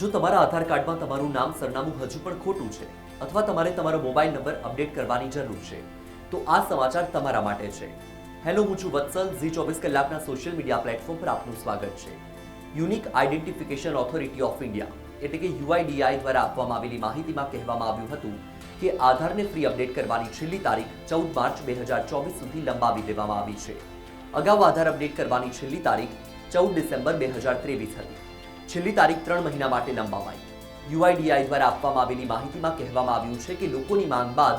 જો તમારા આધાર કાર્ડમાં તમારું નામ, સરનામું હજુ પણ ખોટું છે અથવા તમારે તમારો મોબાઈલ નંબર અપડેટ કરવાની જરૂર છે, તો આ સમાચાર તમારા માટે છે. હેલો, હું છું વત્સલ. ઝી ચોવીસ કલાકના સોશિયલ મીડિયા પ્લેટફોર્મ પર આપનું સ્વાગત છે. Unique identification authority of India, એટલે કે યુઆઈડીઆઈ દ્વારા આપવામાં આવેલી માહિતીમાં કહેવામાં આવ્યું હતું કે આધારને ફ્રી અપડેટ કરવાની છેલ્લી તારીખ ચૌદ માર્ચ બે હજાર ચોવીસ સુધી લંબાવી દેવામાં આવી છે. અગાઉ આધાર અપડેટ કરવાની છેલ્લી તારીખ ચૌદ ડિસેમ્બર બે હજાર ત્રેવીસ હતી. છેલ્લી તારીખ ત્રણ મહિના માટે લંબાવાઈ. યુઆઈડીઆઈ દ્વારા આપવામાં આવેલી માહિતીમાં કહેવામાં આવ્યું છે કે લોકોની માંગ બાદ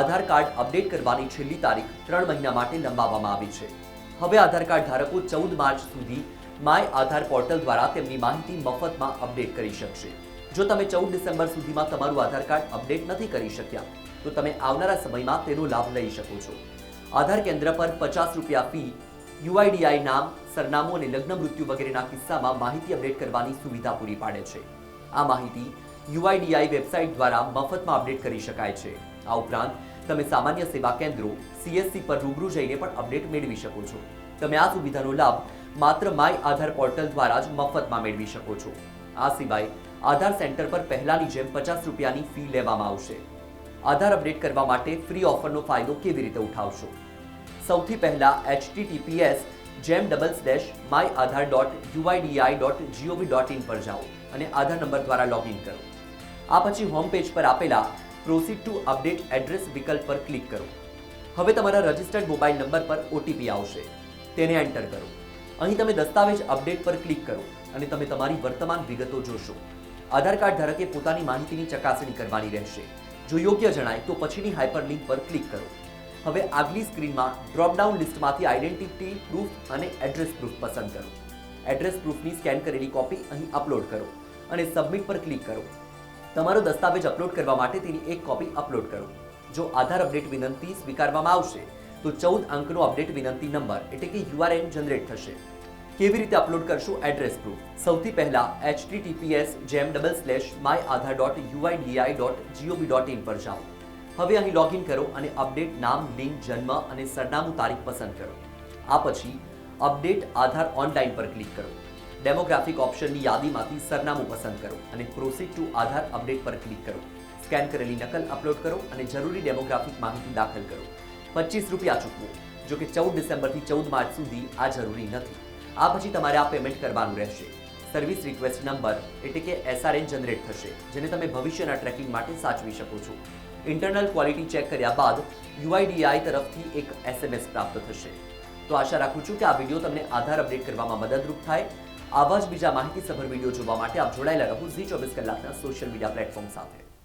આધાર કાર્ડ અપડેટ કરવાની છેલ્લી તારીખ ત્રણ મહિના માટે લંબાવવામાં આવી છે. હવે આધાર કાર્ડ ધારકો ચૌદ માર્ચ સુધી માય આધાર પોર્ટલ દ્વારા તેમની માહિતી મફતમાં અપડેટ કરી શકશે. જો તમે ચૌદ ડિસેમ્બર સુધીમાં તમારું આધાર કાર્ડ અપડેટ નથી કરી શક્યા, તો તમે આવનારા સમયમાં તેનો લાભ લઈ શકો છો. આધાર કેન્દ્ર પર પચાસ રૂપિયા ફી, યુઆઈડીઆઈ નામ સરનામું અને લગ્ન મૃત્યુ વગેરેના કિસ્સામાં માહિતી અપડેટ કરવાની સુવિધા પૂરી પાડે છે. આ માહિતી યુઆઈડીઆઈ વેબસાઇટ દ્વારા મફતમાં અપડેટ કરી શકાય છે. આ ઉપરાંત, તમે સામાન્ય સેવા કેન્દ્રો, સીએસસી પર રૂબરૂ જઈને પણ અપડેટ મેળવી શકો છો. તમે આ સુવિધાનો લાભ માત્ર માય આધાર પોર્ટલ દ્વારા જ મફતમાં મેળવી શકો છો. આ સિવાય, આધાર સેન્ટર પર પહેલાની જેમ પચાસ રૂપિયાની ફી લેવામાં આવશે. આધાર અપડેટ કરવા માટે ફ્રી ઓફરનો ફાયદો કેવી રીતે ઉઠાવશો? સૌથી પહેલા https જેમ double dash my Aadhaar dot UIDAI dot GOV dot in પર જાઓ અને આધાર નંબર દ્વારા લોગિન કરો. આ પછી હોમ પેજ પર આપેલા પ્રોસીડ ટુ અપડેટ એડ્રેસ વિકલ્પ પર ક્લિક કરો. હવે તમારા રજિસ્ટર્ડ મોબાઈલ નંબર પર ઓટીપી આવશે. તેને એન્ટર કરો. અહીં તમે દસ્તાવેજ અપડેટ પર ક્લિક કરો અને તમે તમારી વર્તમાન વિગતો જોશો. આધાર કાર્ડ ધારકે પોતાની માહિતીની ચકાસણી કરવાની રહેશે. જો યોગ્ય જણાય તો પછીની હાઇપર લિંક પર ક્લિક કરો. હવે આગલી સ્ક્રીનમાં ડ્રોપડાઉન લિસ્ટમાંથી આઈડેન્ટિટી પ્રૂફ અને એડ્રેસ પ્રૂફ પસંદ કરો. એડ્રેસ પ્રૂફની સ્કેન કરેલી કોપી અહીં અપલોડ કરો અને સબમિટ પર ક્લિક કરો. તમારો દસ્તાવેજ અપલોડ કરવા માટે તેની એક કોપી અપલોડ કરો. જો આધાર અપડેટ વિનંતી સ્વીકારવામાં આવશે, તો ચૌદ અંકનો અપડેટ વિનંતી નંબર એટલે કે યુઆરએન જનરેટ થશે. કેવી રીતે અપલોડ કરશું એડ્રેસ પ્રૂફ સૌથી પહેલા એચટીટીપીએસ જેમ double slash my Aadhaar dot UIDAI dot GOV dot in પર જાઓ. હવે અહીં લોગિન કરો અને અપડેટ નામ લિંક જન્મ અને સરનામું તારીખ પસંદ કરો. આ પછી અપડેટ આધાર ઓનલાઈન પર ક્લિક કરો. ડેમોગ્રાફિક ઓપ્શનની યાદીમાંથી સરનામું પસંદ કરો અને પ્રોસીડ ટુ આધાર અપડેટ પર ક્લિક કરો. સ્કેન કરેલી નકલ અપલોડ કરો અને જરૂરી ડેમોગ્રાફિક માહિતી દાખલ કરો. પચીસ રૂપિયા ચૂકવો, જો કે ચૌદ ડિસેમ્બરથી ચૌદ માર્ચ સુધી આ જરૂરી નથી. આ પછી તમારે આ પેમેન્ટ કરવાનું રહેશે. સર્વિસ રિક્વેસ્ટ નંબર એટલે કે એસઆરએન જનરેટ થશે, જેને તમે ભવિષ્યના ટ્રેકિંગ માટે સાચવી શકો છો. ઇન્ટરનલ ક્વોલિટી ચેક કર્યા બાદ યુઆઈડીઆઈ તરફથી એક એસએમએસ પ્રાપ્ત થશે. તો આશા રાખું છું કે આ વીડિયો તમને આધાર અપડેટ કરવામાં મદદરૂપ થાય. આવા જ બીજા માહિતીસભર વીડિયો જોવા માટે આપ જોડાયેલા રહો ઝી ચોવીસ કલાકના સોશિયલ મીડિયા પ્લેટફોર્મ સાથે.